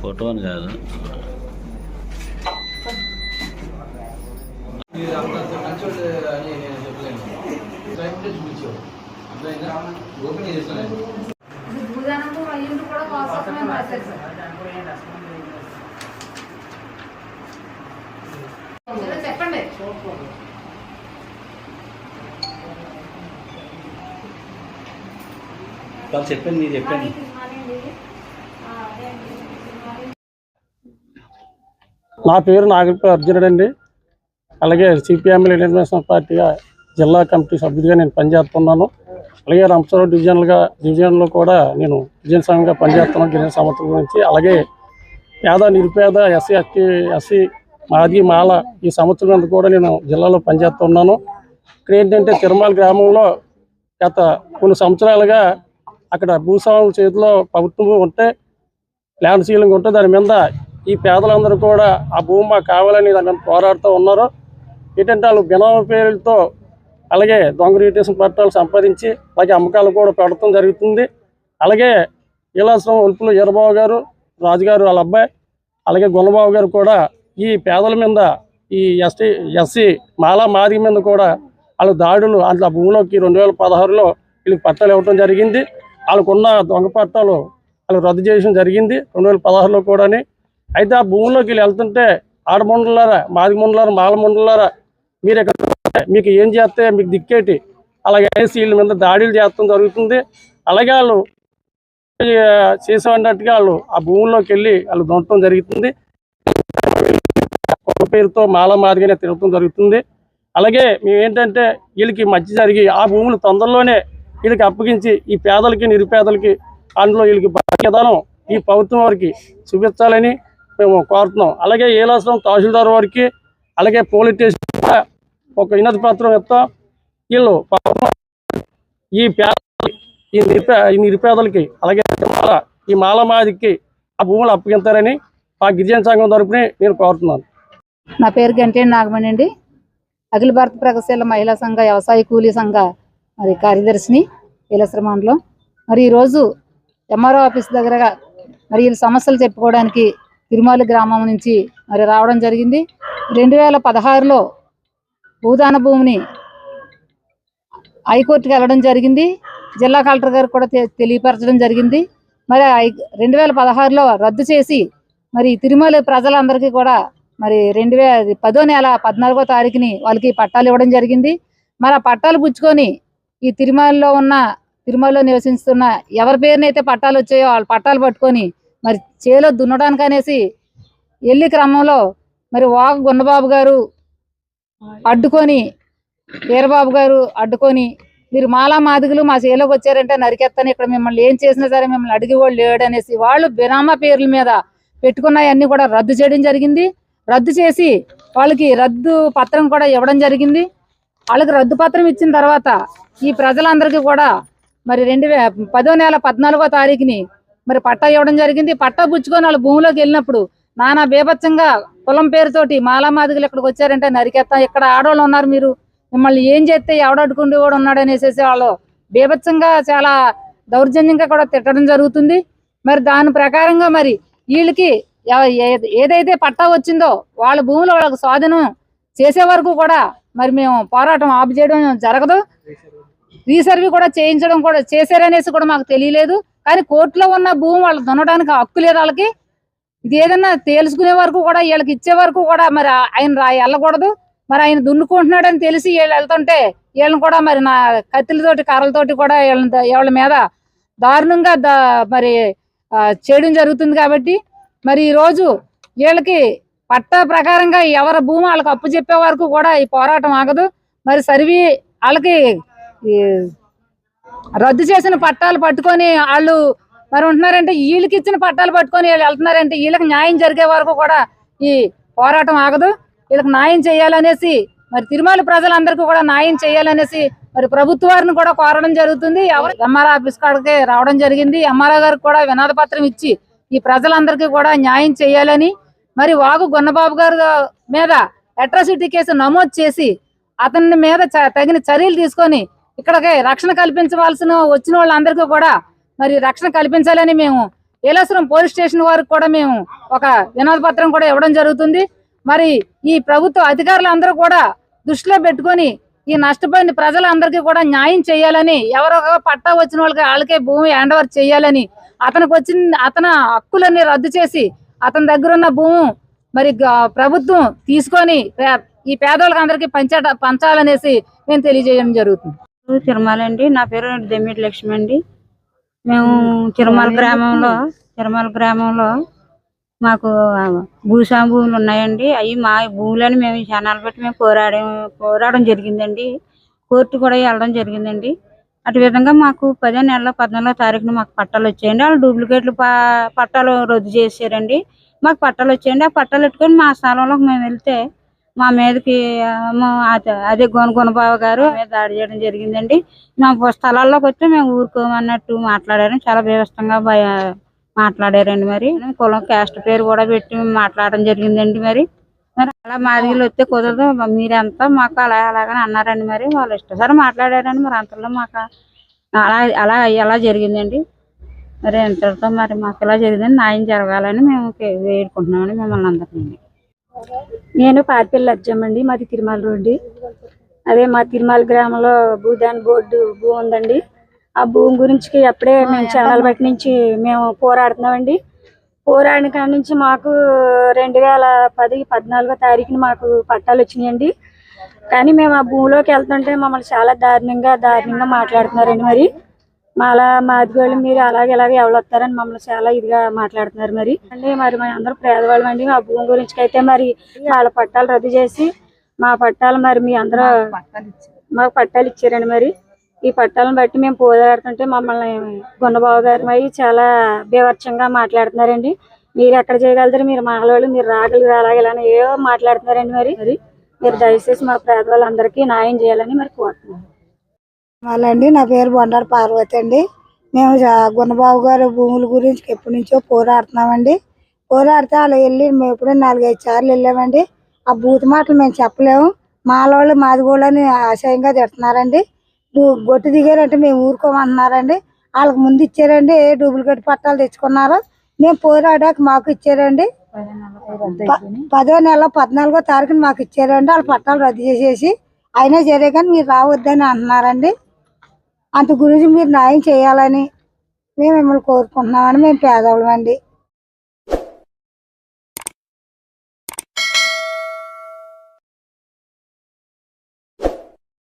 Photo అని కాదు. చెప్పండి. వాళ్ళు చెప్పండి మీరు చెప్పండి. నా పేరు నాగరిపల్లి అర్జునుడు అండి. అలాగే సిపిఎం ఇంటర్నేషనల్ పార్టీగా జిల్లా కమిటీ సభ్యుడిగా నేను పనిచేస్తున్నాను. అలాగే రంపచోడ డివిజన్లుగా డివిజన్లో కూడా నేను డివిజన్ సంఘంగా పనిచేస్తున్నాను గిరిజన సమస్యల గురించి. అలాగే పేద నిరుపేద ఎస్సీ ఎస్టీ ఎస్సీ మాది మాల ఈ సమస్యల మీద కూడా నేను జిల్లాలో పనిచేస్తున్నాను. ఇక్కడ ఏంటంటే తిరుమల గ్రామంలో గత కొన్ని సంవత్సరాలుగా అక్కడ భూస్వాముల చేతిలో ప్రభుత్వం ఉంటే ల్యాండ్ సీలింగ్ ఉంటే దాని మీద ఈ పేదలందరూ కూడా ఆ భూమి మాకు కావాలని దాని మీద పోరాడుతూ ఉన్నారు. ఏంటంటే వాళ్ళు బినామ పేర్లతో అలాగే దొంగ రిజిస్ట్రేషన్ పట్టాలు సంపాదించి అలాగే అమ్మకాలు కూడా పెడటం జరుగుతుంది. అలాగే ఈలాశ్రమం ఒలుపులు ఈరబాబు గారు రాజుగారు వాళ్ళ అబ్బాయి అలాగే గుణబాబు గారు కూడా ఈ పేదల మీద ఈ ఎస్టీ ఎస్సీ మాలా మాది మీద కూడా వాళ్ళ దాడులు అట్లా భూమిలోకి రెండు వేల పదహారులో వీళ్ళకి పట్టాలు ఇవ్వడం జరిగింది. వాళ్ళకున్న దొంగ పట్టాలు వాళ్ళు రద్దు చేయడం జరిగింది. రెండు వేల పదహారులో కూడాని. అయితే ఆ భూమిలోకి వీళ్ళు వెళ్తుంటే ఆడమండలారా మాది మండలారా మాల మండలారా? మీరు ఎక్కడ మీకు ఏం చేస్తే మీకు దిక్కేటి? అలాగే వీళ్ళ మీద దాడులు చేస్తాం జరుగుతుంది. అలాగే వాళ్ళు చేసేవాడినట్టుగా వాళ్ళు ఆ భూమిలోకి వెళ్ళి వాళ్ళు దొంగటం జరుగుతుంది. కుల పేరుతో మాల మాదిరిగానే తిరగటం జరుగుతుంది. అలాగే మేము ఏంటంటే వీళ్ళకి మధ్య జరిగి ఆ భూములు తొందరలోనే వీళ్ళకి అప్పగించి ఈ పేదలకి నిరుపేదలకి అందులో వీళ్ళకి విధానం ఈ ప్రభుత్వం వారికి చూపించాలని మేము కోరుతున్నాం. అలాగే ఏలాసనం తహసీల్దార్ వారికి అలాగే పోలీస్ స్టేషన్ కూడా ఒక వినతి పత్రం ఇస్తాం వీళ్ళు ఈ పేద ఈ నిరుపే ఈ నిరుపేదలకి అలాగే మాల ఈ మాలమాదికి ఆ భూములు అప్పగించారని ఆ గిరిజన సంఘం తరపున నేను కోరుతున్నాను. నా పేరు గంటే నాగమణి అండి. అఖిల భారత ప్రగతిశీల మహిళా సంఘ వ్యవసాయ కూలీ సంఘ మరి కార్యదర్శిని ఈలశ్ర మండలం. మరి ఈరోజు ఎంఆర్ఓ ఆఫీస్ దగ్గర మరి వీళ్ళ సమస్యలు చెప్పుకోవడానికి తిరుమల గ్రామం నుంచి మరి రావడం జరిగింది. రెండు వేల పదహారులో భూదాన భూమిని హైకోర్టుకి వెళ్ళడం జరిగింది. జిల్లా కలెక్టర్ గారు కూడా తె- తెలియపరచడం జరిగింది. మరి ఐ- రెండు వేల పదహారులో రద్దు చేసి మరి తిరుమల ప్రజలందరికీ కూడా మరి రెండు వే పదో నెల పద్నాలుగో తారీఖుని వాళ్ళకి పట్టాలు ఇవ్వడం జరిగింది. మరి ఆ పట్టాలు పుచ్చుకొని ఈ తిరుమలలో ఉన్న తిరుమలలో నివసిస్తున్న ఎవరి పేరునైతే పట్టాలు వచ్చాయో వాళ్ళ పట్టాలు పట్టుకొని మరి చేలో దున్నడానికి అనేసి వెళ్ళి క్రమంలో మరి వాగ గున్నబాబు గారు అడ్డుకొని వీరబాబు గారు అడ్డుకొని మీరు మాలా మాదిగులు మా చేలోకి వచ్చారంటే నరికెత్తని ఇక్కడ మిమ్మల్ని ఏం చేసినా సరే మిమ్మల్ని అడిగి వాళ్ళు లేడు అనేసి వాళ్ళు బినామా పేర్ల మీద పెట్టుకున్నవన్నీ కూడా రద్దు చేయడం జరిగింది. రద్దు చేసి వాళ్ళకి రద్దు పత్రం కూడా ఇవ్వడం జరిగింది. వాళ్ళకి రద్దు పత్రం ఇచ్చిన తర్వాత ఈ ప్రజలందరికీ కూడా మరి రెండు వే పదో నెల పద్నాలుగో తారీఖుని మరి పట్టా ఇవ్వడం జరిగింది. పట్టా పుచ్చుకొని వాళ్ళు భూమిలోకి వెళ్ళినప్పుడు నానా బీభత్సంగా కులం పేరుతోటి మాలా మాదిగలు ఇక్కడికి వచ్చారంటే నరికెత్తాం ఇక్కడ ఆడవాళ్ళు ఉన్నారు మీరు? మిమ్మల్ని ఏం చేస్తే ఎవడడుకుండి కూడా ఉన్నాడు అనేసి వాళ్ళు బీభత్సంగా చాలా దౌర్జన్యంగా కూడా తిట్టడం జరుగుతుంది. మరి దాని ప్రకారంగా మరి వీళ్ళకి ఏదైతే పట్టా వచ్చిందో వాళ్ళ భూములు వాళ్ళకి స్వాధీనం చేసే వరకు కూడా మరి మేము పోరాటం ఆపు చేయడం జరగదు. రీసర్వే కూడా చేయించడం కూడా చేశారనేసి కూడా మాకు తెలియలేదు. కానీ కోర్టులో ఉన్న భూమి వాళ్ళు దున్నడానికి హక్కు లేదు వాళ్ళకి ఇది ఏదన్నా తేల్చుకునే వరకు కూడా వీళ్ళకి ఇచ్చే వరకు కూడా మరి ఆయన వెళ్ళకూడదు. మరి ఆయన దున్నుకుంటున్నాడని తెలిసి వీళ్ళు వెళ్తుంటే వీళ్ళని కూడా మరి నా కత్తులతోటి కర్రలతోటి కూడా వీళ్ళని వీళ్ళ మీద దారుణంగా మరి చేయడం జరుగుతుంది కాబట్టి మరి ఈ రోజు వీళ్ళకి పట్టా ప్రకారంగా ఎవరి భూమి వాళ్ళకి అప్పు చెప్పే వరకు కూడా ఈ పోరాటం ఆగదు. మరి సర్వీ వాళ్ళకి రద్దు చేసిన పట్టాలు పట్టుకొని వాళ్ళు మరి ఉంటున్నారంటే వీళ్ళకి ఇచ్చిన పట్టాలు పట్టుకొని వీళ్ళు వెళ్తున్నారంటే వీళ్ళకి న్యాయం జరిగే వరకు కూడా ఈ పోరాటం ఆగదు. వీళ్ళకి న్యాయం చేయాలనేసి మరి తిరుమల ప్రజలందరికీ కూడా న్యాయం చేయాలనేసి మరి ప్రభుత్వాన్ని కూడా కోరడం జరుగుతుంది. ఎవరు ఎంఆర్ ఆఫీస్ కాడికి రావడం జరిగింది. ఎంఆర్ఓ గారికి కూడా వినాద పత్రం ఇచ్చి ఈ ప్రజలందరికీ కూడా న్యాయం చేయాలని మరి వాగు గున్నబాబు గారు మీద అట్రాసిటీ కేసు నమోదు చేసి అతని మీద తగిన చర్యలు తీసుకొని ఇక్కడికి రక్షణ కల్పించవలసిన వచ్చిన వాళ్ళందరికీ కూడా మరి రక్షణ కల్పించాలని మేము ఏలాసురం పోలీస్ స్టేషన్ వారికి కూడా మేము ఒక వినోద పత్రం కూడా ఇవ్వడం జరుగుతుంది. మరి ఈ ప్రభుత్వ అధికారులందరూ కూడా దృష్టిలో పెట్టుకొని ఈ నష్టపోయిన ప్రజలందరికీ కూడా న్యాయం చేయాలని ఎవరో పట్టా వచ్చిన వాళ్ళకి వాళ్ళకే భూమి హ్యాండ్ ఓవర్ చేయాలని అతనికి వచ్చిన అతని హక్కులన్నీ రద్దు చేసి అతని దగ్గర ఉన్న భూము మరి గ- ప్రభుత్వం తీసుకొని పే- ఈ పేదవాళ్ళకి అందరికీ పంచట పంచాలనేసి మేము తెలియజేయడం జరుగుతుంది. తిరుమల అండి. నా పేరు దెమ్మిటి లక్ష్మి అండి. మేము తిరుమల గ్రామంలో తిరుమల గ్రామంలో మాకు భూస్వామి భూములు ఉన్నాయండి. అవి మా భూములని మేము క్షణాలు జనాలు మేము పోరాడే పోరాడడం జరిగిందండి. కోర్టు కూడా వెళ్ళడం జరిగిందండి. అటు విధంగా మాకు పదో నెల పద్నాలుగో తారీఖున మాకు పట్టాలు వచ్చాయండి. వాళ్ళు డూప్లికేట్లు పట్టాలు రద్దు చేశారండి. మాకు పట్టాలు వచ్చాయండి. ఆ పట్టాలు పెట్టుకొని మా స్థలంలోకి మేము వెళ్తే మా మీదకి అదే గొన గుణబాబు గారు మీద దాడి చేయడం జరిగిందండి. మా స్థలాల్లోకి వచ్చి మేము ఊరుకోమన్నట్టు మాట్లాడారు చాలా బీభత్సంగా భయ మాట్లాడారండి మరి. కులం క్యాస్ట్ పేరు కూడా పెట్టి మాట్లాడడం జరిగిందండి మరి. మరి అలా మాదిగలు వస్తే కుదరదు. మీరంతా మాకు అలా అలాగని అన్నారండి మరి. వాళ్ళు ఇష్టసారి మాట్లాడారండి మరి. అంతలో మాకు అలా అలా అలా జరిగిందండి. మరి ఎంతటితో మరి మాకు ఇలా జరిగిందని న్యాయం జరగాలని మేము వేడుకుంటున్నామని మిమ్మల్ని అందరినీ. నేను పారిపల్లి అజ్జమ్మండి మాది తిరుమల రోడ్డు. అదే మా తిరుమల గ్రామంలో భూదాన్ బోర్డు భూమి ఉందండి. ఆ భూమి గురించి అప్పుడే మేము చాలా బట్టి నుంచి మేము పోరాడుతున్నామండి. పోరాడిన కాడి నుంచి మాకు రెండు వేల పది పద్నాలుగో తారీఖున మాకు పట్టాలు వచ్చినాయండి. కానీ మేము ఆ భూమిలోకి వెళ్తుంటే మమ్మల్ని చాలా దారుణంగా దారుణంగా మాట్లాడుతున్నారండి మరి. మాలా మాదిగోళ్ళు మీరు అలాగే ఇలాగే ఎవరొస్తారని మమ్మల్ని చాలా ఇదిగా మాట్లాడుతున్నారు మరి. అంటే మరి మా అందరూ పేదవాళ్ళం అండి. మా భూమి గురించి అయితే మరి వాళ్ళ పట్టాలు రద్దు చేసి మా పట్టాలు మరి మీ అందరూ మాకు పట్టాలు ఇచ్చారండి మరి. ఈ పట్టాలను బట్టి మేము పోరాడుతుంటే మమ్మల్ని గున్నబాబు గారు అయ్యి చాలా బీభత్సంగా మాట్లాడుతున్నారండి. మీరు ఎక్కడ చేయగలుగుతారు మీరు మగవాళ్ళు మీరు రాగలరు అలాగే ఇలా ఏవో మాట్లాడుతున్నారండి మరి. మరి మీరు దయచేసి మా పేదవాళ్ళందరికీ న్యాయం చేయాలని మరి కోరుతున్నాను వాళ్ళండి నా పేరు బొండారు పార్వతి అండి. మేము గుణబాబు గున్నబాబు భూముల గురించి ఎప్పటి నుంచో పోరాడుతున్నామండి. పోరాడితే అలా వెళ్ళి మేము ఎప్పుడో నాలుగైదు సార్లు వెళ్ళామండి. ఆ బూత్ మాటలు మేము చెప్పలేము. మాలోళ్ళు మాదిగోళ్ళని ఆశయంగా తిడుతున్నారండి. గొట్టు దిగారంటే మేము ఊరుకోమంటున్నారండి. వాళ్ళకి ముందు ఇచ్చారండి ఏ డూప్లికేట్ పట్టాలు తెచ్చుకున్నారో. మేము పోరాడాక మాకు ఇచ్చారండి. ప- పదో నెల పద్నాలుగో తారీఖున మాకు ఇచ్చారండి. వాళ్ళ పట్టాలు రద్దు చేసేసి అయినా సరే కానీ మీరు రావద్దని అంటున్నారండి. అంత గురించి మీరు న్యాయం చేయాలని మేము మిమ్మల్ని కోరుకుంటున్నామని మేము పేదవాళ్ళం అండి